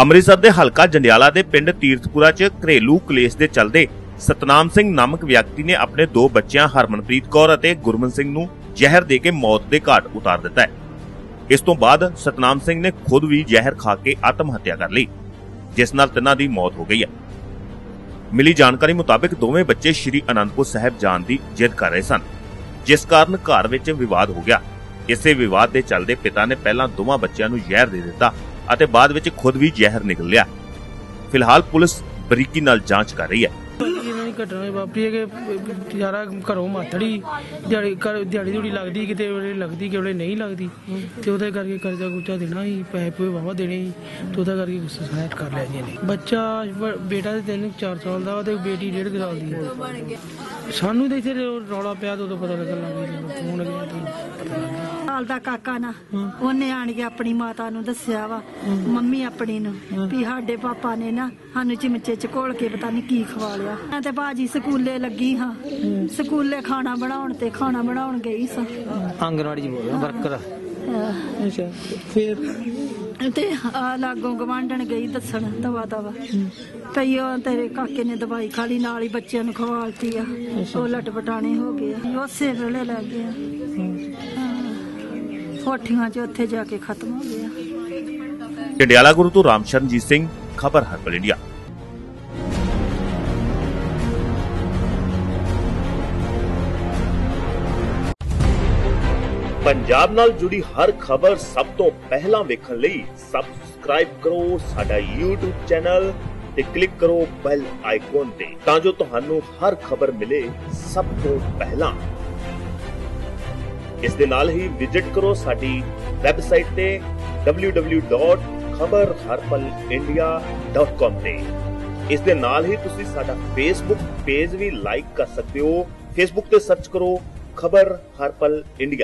ਅੰਮ੍ਰਿਤਸਰ ਦੇ ਹਲਕਾ ਜੰਡਿਆਲਾ ਦੇ ਪਿੰਡ ਤੀਰਥਪੁਰਾ 'ਚ ਘਰੇਲੂ ਕਲੇਸ਼ ਦੇ ਚੱਲਦੇ ਸਤਨਾਮ ਸਿੰਘ ਨਾਮਕ ਵਿਅਕਤੀ ਨੇ ਆਪਣੇ ਦੋ ਬੱਚਿਆਂ, ਹਰਮਨਪ੍ਰੀਤ ਕੌਰ ਅਤੇ ਗੁਰਮਨ ਸਿੰਘ ਨੂੰ ਜ਼ਹਿਰ ਦੇ ਕੇ ਮੌਤ ਦੇ ਘਾਟ ਉਤਾਰ ਦਿੱਤਾ ਹੈ। ਇਸ ਤੋਂ ਬਾਅਦ ਸਤਨਾਮ ਸਿੰਘ ਨੇ ਖੁਦ ਵੀ ਜ਼ਹਿਰ ਖਾ ਕੇ ਆਤਮ ਹੱਤਿਆ ਕਰ ਲਈ, ਜਿਸ ਨਾਲ ਤਿੰਨਾਂ ਦੀ ਮੌਤ ਹੋ ਗਈ ਹੈ। ਮਿਲੀ ਜਾਣਕਾਰੀ ਮੁਤਾਬਕ ਦੋਵੇਂ ਬੱਚੇ ਸ਼੍ਰੀ ਅਨੰਦਪੁਰ ਸਾਹਿਬ ਜਾਣ ਦੀ ਜਿੱਦ ਕਰ ਰਹੇ ਸਨ, ਜਿਸ ਕਾਰਨ ਘਰ ਵਿੱਚ ਵਿਵਾਦ ਹੋ ਗਿਆ। ਇਸੇ ਵਿਵਾਦ ਦੇ ਚੱਲਦੇ ਪਿਤਾ ਨੇ ਪਹਿਲਾਂ ਦੋਵਾਂ ਬੱਚਿਆਂ ਨੂੰ ਜ਼ਹਿਰ ਦੇ ਦਿੱਤਾ। ਅਤੇ ਬਾਅਦ ਵਿੱਚ ਖੁਦ ਵੀ ਜ਼ਹਿਰ ਨਿਕਲ ਲਿਆ। ਫਿਲਹਾਲ ਪੁਲਿਸ ਬਰੀਕੀ ਨਾਲ ਜਾਂਚ ਕਰ ਰਹੀ ਹੈ। ਦੀ ਘਟਨਾ ਵਾਪਰੀ ਹੈ ਕਿ ਯਾਰਾ ਘਰੋਂ ਮਾਤੜੀ ਦਿਹਾੜੀ ਕਰ ਦਿਹਾੜੀ ਦਿਹੜੀ ਲੱਗਦੀ ਕਿਤੇ ਵੇਲੇ ਲੱਗਦੀ ਕਿ ਵੇਲੇ ਨਹੀਂ ਲੱਗਦੀ। ਤੇ ਉਹਦੇ ਕਰਕੇ ਕਰਜ਼ਾ ਕੁਰਜ਼ਾ ਦੇਣਾ ਸੀ ਪੈਸੇ ਪੂਏ ਵਾਵਾ ਦੇਣੇ ਸੀ ਤੇ ਉਹਦਾ ਕਰਕੇ ਸੁਸਾਇਡ ਕਰ ਲਿਆ ਜੀ ਇਹਨੇ। ਬੱਚਾ ਬੇਟਾ ਤੇ ਤਿੰਨ 4 ਸਾਲ ਦਾ ਤੇ ਬੇਟੀ ਡੇਢ ਕੁ ਸਾਲ ਦੀ ਹੈ। ਸਾਨੂੰ ਤਾਂ ਇੱਥੇ ਰੌਲਾ ਪਿਆ ਤਾਂ ਉਦੋਂ ਪਤਾ ਲੱਗਣ ਲੱਗ ਗਿਆ ਫੋਨ ਗਿਆ ਤੇ ਪਤਾ ਲੱਗ ਗਿਆ ਸਾਲ ਦਾ ਕਾਕਾ ਨਾ ਉਹਨੇ ਆਣ ਕੇ ਆਪਣੀ ਮਾਤਾ ਨੂੰ ਦੱਸਿਆ ਵਾ ਮੰਮੀ ਆਪਣੀ ਨੂੰ ਵੀ ਸਾਡੇ ਪਾਪਾ ਨੇ ਨਾ ਸਾਨੂੰ ਚਿਮਚੇ ਚ ਘੋਲ ਕੇ ਪਤਾ ਨਹੀਂ ਕੀ ਖਵਾ ਲਿਆ। ਮੈਂ ਤੇ ਬਾਜੀ ਸਕੂਲੇ ਲੱਗੀ ਹਾਂ। ਸਕੂਲੇ ਖਾਣਾ ਬਣਾਉਣ ਤੇ ਖਾਣਾ ਬਣਾਉਣ ਗਈ ਸਾਂ। ਆਂਗਨਵਾੜੀ ਜੀ ਬੋਲ ਵਰਕਰ ਅੱਛਾ ਫਿਰ? ਤੇ ਆ ਲਾਗੋਂ ਗਵਾਂਢਣ ਗਈ ਦੱਸਣ ਦਵਾ ਦਵਾ। ਉਹ ਤੇਰੇ ਕਾਕੇ ਨੇ ਦਵਾਈ ਖਾ ਲਈ ਨਾਲ ਹੀ ਬੱਚਿਆਂ ਨੂੰ ਖਵਾਲਤੀ ਆ। ਉਹ ਲਟਪਟਾਣੇ ਹੋ ਗਏ ਆ। ਉਸੇ ਵੇਲੇ ਲੈ ਗਏ ਆ। ਹੋਠੀਆਂ 'ਚ ਉੱਥੇ ਜਾ ਕੇ ਖਤਮ ਹੋ ਗਿਆ ਜੰਡਿਆਲਾ ਗੁਰੂ ਤੋਂ ਰਾਮਸ਼ਰਨਜੀਤ ਸਿੰਘ ਖਬਰ ਹਰਪਲ ਇੰਡੀਆ। ਪੰਜਾਬ ਨਾਲ ਜੁੜੀ ਹਰ ਖਬਰ ਸਭ ਤੋਂ ਪਹਿਲਾਂ ਵੇਖਣ ਲਈ ਸਬਸਕ੍ਰਾਈਬ ਕਰੋ ਸਾਡਾ YouTube ਚੈਨਲ ਤੇ ਕਲਿੱਕ ਕਰੋ ਬੈਲ ਆਈਕਨ ਤੇ, ਤਾਂ ਜੋ ਤੁਹਾਨੂੰ ਹਰ ਖਬਰ ਮਿਲੇ ਸਭ ਤੋਂ ਪਹਿਲਾਂ। ਇਸ ਦੇ ਨਾਲ ਹੀ ਵਿਜ਼ਿਟ ਕਰੋ ਸਾਡੀ ਵੈਬਸਾਈਟ ਤੇ www.khabarharpalindia.com ਤੇ। ਇਸ ਦੇ ਨਾਲ ਹੀ ਤੁਸੀਂ ਸਾਡਾ ਫੇਸਬੁੱਕ ਪੇਜ ਵੀ ਲਾਈਕ ਕਰ ਸਕਦੇ ਹੋ। ਫੇਸਬੁੱਕ ਤੇ ਸਰਚ ਕਰੋ ਖਬਰ ਹਰਪਲ ਇੰਡੀਆ